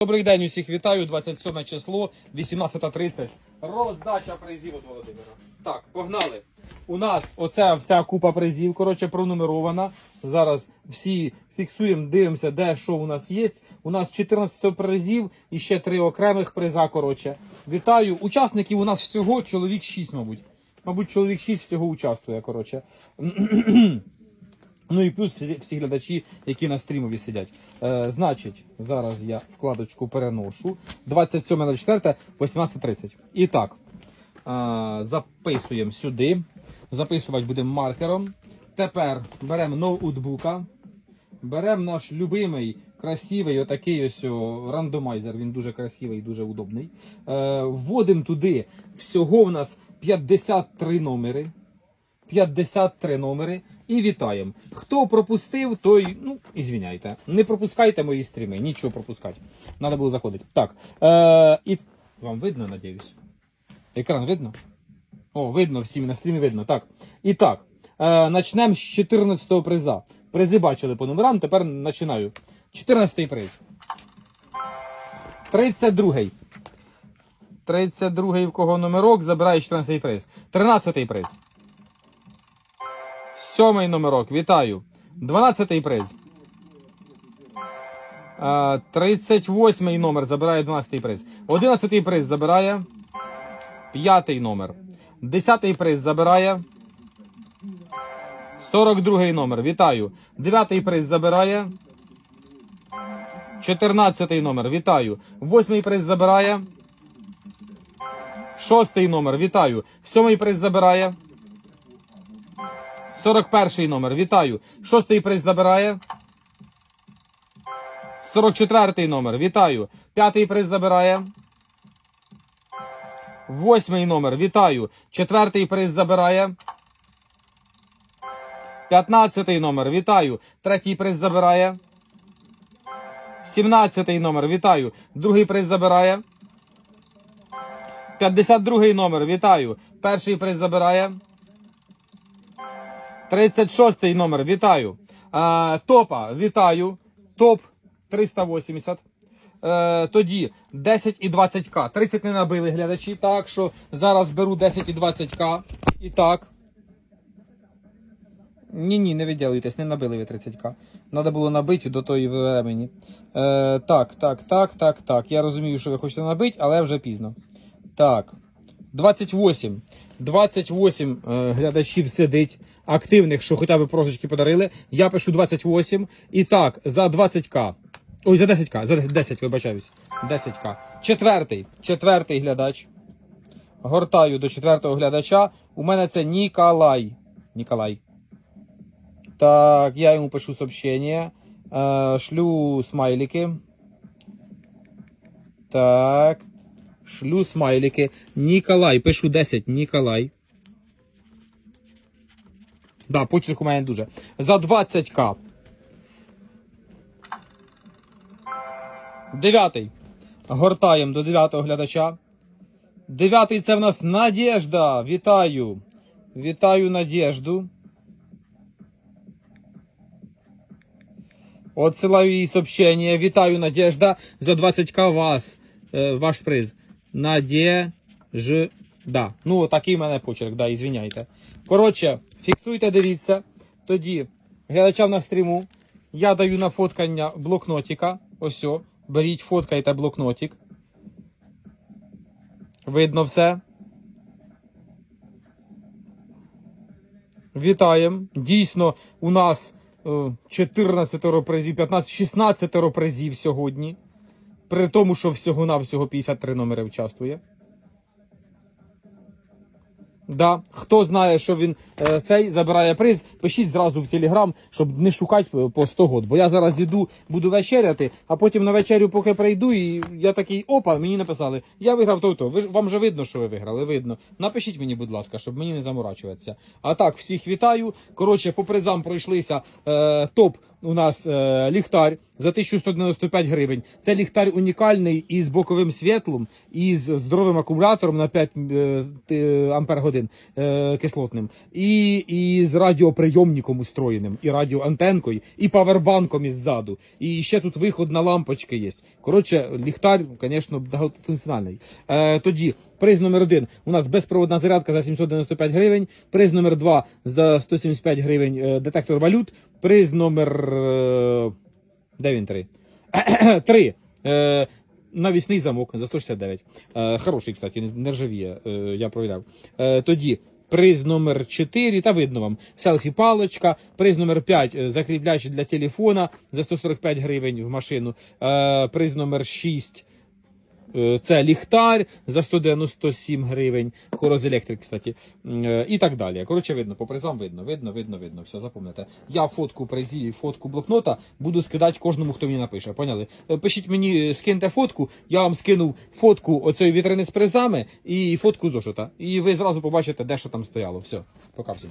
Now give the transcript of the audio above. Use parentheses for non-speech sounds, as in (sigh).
Добрий день, усіх вітаю. 27 число, 18.30. Роздача призів від Володимира. Так, погнали. У нас оця вся купа призів, коротше, пронумерована. Зараз всі фіксуємо, дивимося, де що у нас є. У нас 14 призів і ще три окремих приза. Коротше. Вітаю. Учасників у нас всього чоловік 6, мабуть. Мабуть, чоловік 6 всього участвує. Коротше. (clears throat) Ну і плюс всі, глядачі, які на стрімові сидять. Е, значить, зараз я вкладочку переношу. 27.04, 18.30. І так, е, записуємо сюди. Записувати будемо маркером. Тепер беремо ноутбука. Беремо наш любимий, красивий, отакий ось рандомайзер. Він дуже красивий, і дуже удобний. Е, вводимо туди всього в нас 53 номери. 53 номери і вітаємо. Хто пропустив, той, ну, ізвиняйте. Не пропускайте мої стріми, нічого пропускати. Надо було заходити. Так. Е, і вам видно, надіюсь? Екран видно? О, видно, всім на стрімі видно. Так. І так. Е, начнемо з 14-го приза. Призи бачили по номерам, тепер починаю. 14-й приз. 32-й. 32-й в кого номерок, забирає 14-й приз. 13-й приз. Сьомий номерок, вітаю. 12-й приз. Е, 38-й номер забирає 12-й приз. 11-й приз забирає. 5-й номер. 10-й приз забирає. 42-й номер, вітаю. 9-й приз забирає. 14-й номер, вітаю. 8-й приз забирає. 6-й номер, вітаю. 7-й приз забирає. 41 номер, вітаю. Шостий приз забирає. 44 номер, вітаю. П'ятий приз забирає. Восьмий номер, вітаю. Четвертий приз забирає. П'ятнадцятий номер, вітаю. Третій приз забирає. Сімнадцятий номер, вітаю. Другий приз забирає. 52 номер, вітаю. Перший приз забирає. 36 номер, вітаю. А, топа, вітаю. Топ 380. Е, тоді 10 і 20к. 30 не набили глядачі, так що зараз беру 10 і 20к. І так. Ні, ні, не відділуйтесь, не набили ви 30к. Надо було набити до тої времени. Е, так, так, так, так, так. Я розумію, що ви хочете набити, але вже пізно. Так. 28. 28 е, глядачів сидить активних, що хоча б просочки подарили. Я пишу 28. І так, за 20к. Ой, за 10к, за 10, вибачаюсь. 10к. Четвертий. Четвертий глядач. Гортаю до четвертого глядача. У мене це Ніколай. Ніколай. Так, я йому пишу сообщення. Е, шлю смайлики. Так. Шлю смайлики. Ніколай. Пишу 10. Ніколай. Да, почерк у мене дуже. За 20к. Дев'ятий. Гортаємо до дев'ятого глядача. Дев'ятий це в нас Надежда. Вітаю. Вітаю Надежду. Отсилаю їй сообщення. Вітаю, Надежда. За 20к вас. Е, ваш приз. Надежда. Ну, такий в мене почерк, да, ізвиняйте. Коротше, фіксуйте, дивіться. Тоді глядачам на стріму. Я даю на фоткання блокнотика. Ось. Беріть, фоткайте блокнотик. Видно все. Вітаємо. Дійсно, у нас е, 14 призів, 15, 16 призів сьогодні. При тому, що всього-навсього 53 номери участвує. Да. Хто знає, що він е, цей забирає приз, пишіть зразу в телеграм, щоб не шукати по 100 год. Бо я зараз іду, буду вечеряти, а потім на вечерю, поки прийду, і я такий, опа, мені написали, я виграв то-то. Ви вам же видно, що ви виграли, видно. Напишіть мені, будь ласка, щоб мені не заморачуватися. А так, всіх вітаю. Коротше, по призам пройшлися е, топ у нас е, ліхтар за 1195 гривень. Це ліхтар унікальний із боковим світлом, із здоровим акумулятором на 5 е, ампер годин е, кислотним, і, і з радіоприйомником устроєним, і радіоантенкою, і павербанком іззаду. І ще тут виход на лампочки є. Коротше, ліхтар, звісно, багатофункціональний. Е, тоді приз номер один у нас безпроводна зарядка за 795 гривень. Приз номер два за 175 гривень е, детектор валют. Приз номер. Е, де він три? (clears throat) Три. Е, навісний замок за 169. Е, хороший, кстати, не- ржавіє, я провіряв. Тоді приз номер 4, та видно вам, селфі палочка, приз номер 5, закріпляючий для телефона за 145 гривень в машину. Приз номер 6, Е, Це ліхтар за 197 гривень, Хорос Електрик, кстати, Е, і так далі. Коротше, видно, по призам видно, видно, видно, видно. Все, запам'ятайте. Я фотку призів і фотку блокнота буду скидати кожному, хто мені напише. Поняли? Е, Пишіть мені, скиньте фотку, я вам скинув фотку оцієї вітрини з призами і фотку зошита. І ви зразу побачите, де що там стояло. Все, пока всім.